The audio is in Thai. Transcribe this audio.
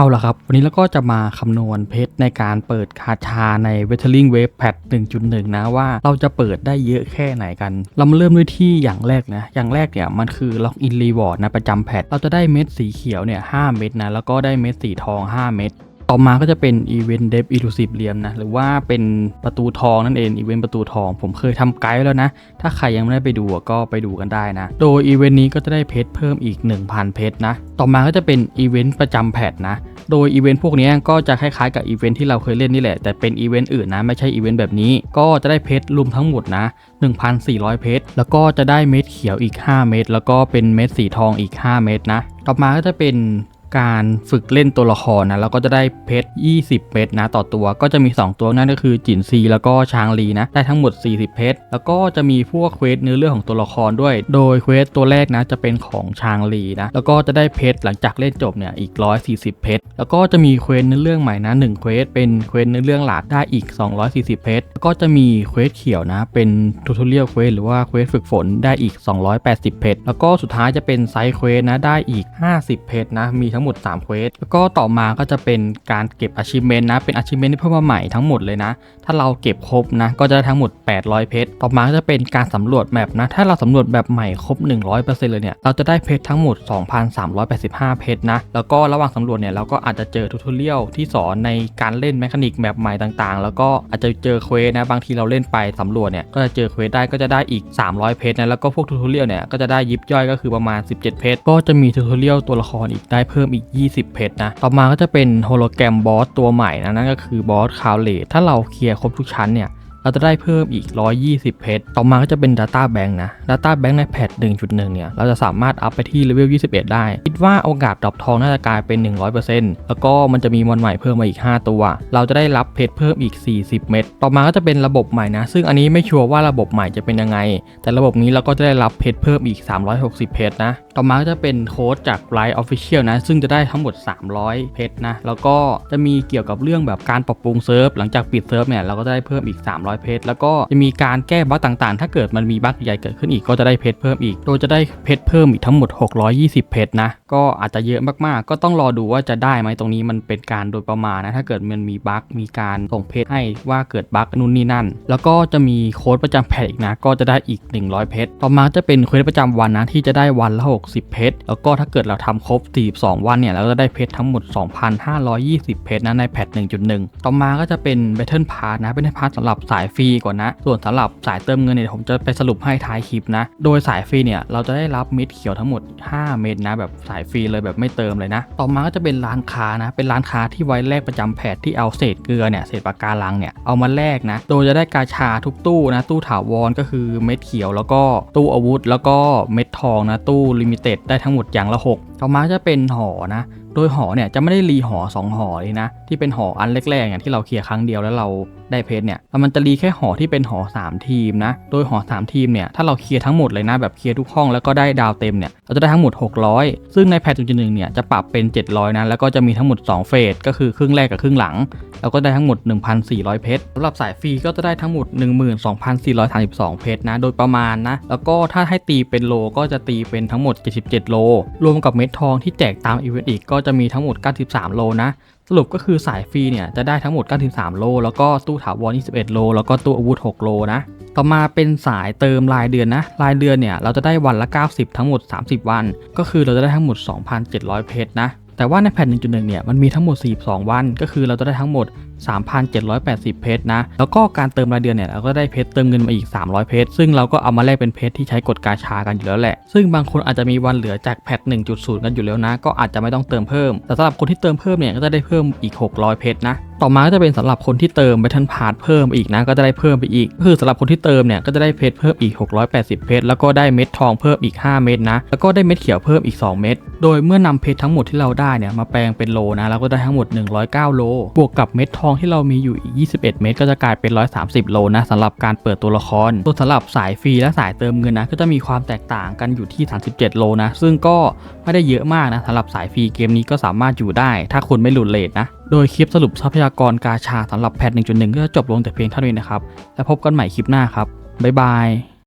เอาละครับ วันนี้เราก็จะมาคำนวณเพชรในการเปิดคาชาใน w e t e r i n g Wave Pad 1.1 นะว่าเราจะเปิดได้เยอะแค่ไหนกัน เรามาเริ่มด้วยที่อย่างแรกนะ อย่างแรกเนี่ยมันคือ Lock in Reward นะประจำแพทเราจะได้เม็ดสีเขียวเนี่ย5เม็ดนะ แล้วก็ได้เม็ดสีทอง 5 เม็ด ต่อมาก็จะเป็น Event d e v Elusive เหลี่ยมนะ หรือว่าเป็นประตูทองนั่นเองอีเวนต์ประตูทอง ผมเคยทำไกด์แล้วนะ ถ้าใครยังไม่ได้ไปดูก็ไปดูกันได้นะ โดยอีเวนต์นี้ก็จะได้เพชรเพิ่มอีก 1,000 เพชรนะ ต่อมาก็จะเป็นอีเวนต์ประจำแพทนะ โดยอีเวนต์พวกนี้ก็จะคล้ายๆกับอีเวนต์ที่เราเคยเล่นนี่แหละ แต่เป็นอีเวนต์อื่นนะ ไม่ใช่อีเวนต์แบบนี้ ก็จะได้เพชรรวมทั้งหมดนะ 1,400 เพชร แล้วก็จะได้เม็ดเขียวอีก 5 เม็ด แล้วก็เป็นเม็ดสีทองอีก 5 เม็ดนะ ต่อมาก็จะเป็น การฝึกเล่นตัวละครนะแล้วก็จะได้เพชร 20 เพชรนะต่อตัว ก็จะมี 2 ตัวนั่นก็คือจินซีแล้วก็ชางลีนะได้ทั้งหมด 40 เพชร แล้วก็จะมีพวกเควสเนื้อเรื่องของตัวละครด้วย โดยเควสตัวแรกนะจะเป็นของชางลีนะแล้วก็จะได้เพชรหลังจากเล่นจบเนี่ยอีก 140 เพชร แล้วก็จะมีเควสเนื้อเรื่องใหม่นะ1เควสเป็นเควสเนื้อเรื่องหลักได้อีก 240 เพชร แล้วก็จะมีเควสเขียวนะเป็นทูทอเรียลเควสหรือว่าเควสฝึกฝนได้อีก 280 เพชร แล้วก็สุดท้ายจะเป็นไซด์เควสนะได้อีก 50 เพชรนะมีทั้งทั้งหมด3เควสแล้วก็ต่อมาก็จะเป็นการเก็บ achievement นะ เป็น achievement ที่เพิ่มมาใหม่ทั้งหมดเลยนะ ถ้าเราเก็บครบนะ ก็จะได้ทั้งหมด 800 เพชร ต่อมาก็จะเป็นการสำรวจแมปนะ ถ้าเราสำรวจแบบใหม่ครบ 100%เลยเนี่ย เราจะได้เพชรทั้งหมด 2,385 เพชรนะ แล้วก็ระหว่างสำรวจเนี่ยเราก็อาจจะเจอทูทเรียลที่สอนในการเล่นแมคานิกแมปใหม่ต่างๆ แล้วก็อาจจะเจอเควสนะ บางทีเราเล่นไปสำรวจเนี่ย ก็จะเจอเควสได้ก็จะได้อีก 300 เพชรนะ แล้วก็พวกทูทเรียลเนี่ย ก็จะได้ยิบย่อยก็คือประมาณ 17 เพชร ก็จะมีทูทเรียลตัวละครอีกได้เพิ่มอีก 20 เพชรนะ ต่อมาก็จะเป็นโฮโลแกรมบอสตัวใหม่นะนั่นก็คือบอสคาวเลตถ้าเราเคลียร์ครบทุกชั้นเนี่ย เราจะได้เพิ่มอีก 120 เพชร ต่อมาก็จะเป็น Data Bank นะ Data Bank ในแพท1.1 เนี่ย เราจะสามารถอัพไปที่เลเวล 21 ได้ คิดว่าโอกาสดรอปทองน่าจะกลายเป็น 100%แล้วก็มันจะมีมอนใหม่เพิ่มมาอีก 5 ตัว เราจะได้รับเพชรเพิ่มอีก 40 เม็ด ต่อมาก็จะเป็นระบบใหม่นะ ซึ่งอันนี้ไม่ชัวร์ว่าระบบใหม่จะเป็นยังไง แต่ระบบนี้เราก็จะได้รับเพชรเพิ่มอีก 360 เพชรนะ ต่อมาก็จะเป็นโค้ดจาก Line Official นะ ซึ่งจะได้ทั้งหมด 300 เพชรนะ แล้วก็จะมีเกี่ยวกับเรื่องแบบการปรับปรุงเซิร์ฟ หลังจากปิดเซิร์ฟเนี่ย เราก็จะได้เพิ่มอีก300 เพชรแล้วก็จะมีการแก้บั๊กต่างๆ ถ้าเกิดมันมีบั๊กใหญ่เกิดขึ้นอีกก็จะได้เพชรเพิ่มอีก โดยจะได้เพชรเพิ่มอีกทั้งหมด 620 เพชรนะ ก็อาจจะเยอะมากๆ ก็ต้องรอดูว่าจะได้ไหมตรงนี้มันเป็นการโดยประมาณนะ ถ้าเกิดมันมีบั๊กมีการส่งเพชรให้ว่าเกิดบั๊กนู่นนี่นั่น แล้วก็จะมีโค้ดประจำแพทอีกนะ ก็จะได้อีก 100 เพชร ต่อมาจะเป็นเควสประจำวันนะที่จะได้วันละ 60 เพชร แล้วก็ถ้าเกิดเราทำครบ 42 วันเนี่ยเราก็จะได้เพชรทั้งหมด 2,520 เพชรนะในแพท1.1 ต่อมาก็จะเป็น Battle Pass นะ Battle Pass สำหรับสายายฟรีก่อนนะ ส่วนสำหรับสายเติมเงินเนี่ยผมจะไปสรุปให้ท้ายคลิปนะ โดยสายฟรีเนี่ยเราจะได้รับเม็ดเขียวทั้งหมด 5 เม็ดนะ แบบสายฟรีเลยแบบไม่เติมเลยนะ ต่อมาก็จะเป็นร้านค้านะ เป็นร้านค้าที่ไว้แลกประจำแพทที่เอาเศษเกลือเนี่ยเศษปากการังเนี่ยเอามาแลกนะ โดยจะได้กาชาทุกตู้นะ ตู้ถาวรก็คือเม็ดเขียวแล้วก็ตู้อาวุธ แล้วก็เม็ดทองนะตู้ลิมิเต็ดได้ทั้งหมดอย่างละ 6 ต่อมาจะเป็นหอนะ โดยหอเนี่ยจะไม่ได้รีหอ2หอเลยนะ ที่เป็นหออันแรกๆอย่างที่เราเคลียร์ครั้งเดียวแล้วเราได้เพชรเนี่ยแล้วมันจะรีแค่หอที่เป็นหอ 3 ทีมนะโดยหอ 3 ทีมเนี่ยถ้าเราเคลียร์ทั้งหมดเลยนะแบบเคลียร์ทุกห้องแล้วก็ได้ดาวเต็มเนี่ยเราจะได้ทั้งหมด 600 ซึ่งในแพทจุดหนึ่งเนี่ยจะปรับเป็น 700นะแล้วก็จะมีทั้งหมด 2 เฟสก็คือครึ่งแรกกับครึ่งหลัง แล้วก็ได้ทั้งหมด 1,400 เพชรสำหรับสายฟรีก็จะได้ทั้งหมด 12,432 เพชรนะ โดยประมาณนะ แล้วก็ถ้าให้ตีเป็นโลก็จะตีเป็นทั้งหมด 77 โล รวมกับเม็ดทองที่แจกตามอีเวนต์อีกก็จะมีทั้งหมด 93 โลนะสรุปก็คือสายฟรีเนี่ยจะได้ทั้งหมด 93 โล แล้วก็ตู้ถาวร 21 โล แล้วก็ตู้อาวุธ 6 โลนะ ต่อมาเป็นสายเติมรายเดือนนะ รายเดือนเนี่ยเราจะได้วันละ 90 ทั้งหมด 30 วัน ก็คือเราจะได้ทั้งหมด 2,700 เพชรนะ แต่ว่าในแผ่น 1.1 เนี่ย มันมีทั้งหมด 42 วัน ก็คือเราจะได้ทั้งหมด 3,780 เพชรนะ แล้วก็การเติมรายเดือนเนี่ย เราก็ได้เพชรเติมเงินมาอีก 300 เพชร ซึ่งเราก็เอามาแลกเป็นเพชรที่ใช้กดกาชากันอยู่แล้วแหละ ซึ่งบางคนอาจจะมีวันเหลือจากแพท 1.0 กันอยู่แล้วนะ ก็อาจจะไม่ต้องเติมเพิ่ม แต่สำหรับคนที่เติมเพิ่มเนี่ย ก็จะได้เพิ่มอีก 600 เพชรนะ ต่อมาก็จะเป็นสำหรับคนที่เติม Battle Pass เพิ่มอีกนะก็จะได้เพิ่มไปอีก คือสำหรับคนที่เติมเนี่ยก็จะได้เพชรเพิ่มอีก 680 เพชรแล้วก็ได้เม็ดทองเพิ่มอีก 5 เม็ดนะ แล้วก็ได้เม็ดเขียวเพิ่มอีก 2 เม็ดโดยเมื่อนำเพชรทั้งหมดที่เราได้เนี่ยมาแปลงเป็นโลนะเราก็ได้ทั้งหมด 109 โล บวกกับเม็ดทองที่เรามีอยู่อีก 21 เม็ดก็จะกลายเป็น 130 โลนะสำหรับการเปิดตัวละครส่วสำหรับสายฟรีและสายเติมเงินนะก็จะมีความแตกต่างกันอยู่ที่ 37 โลนะซึ่งก็ไม่ได้เยอะมากนะสำหรับสายฟรีเกมนี้ก็สามารถอยู่ได้ ถ้าคุณไม่หลุดเลทนะ โดยคลิปสรุปทรัพยากรกาชาสำหรับแพท1.1 ก็จะจบลงแต่เพียงเท่านี้นะครับ แล้วพบกันใหม่คลิปหน้าครับ บ๊ายบาย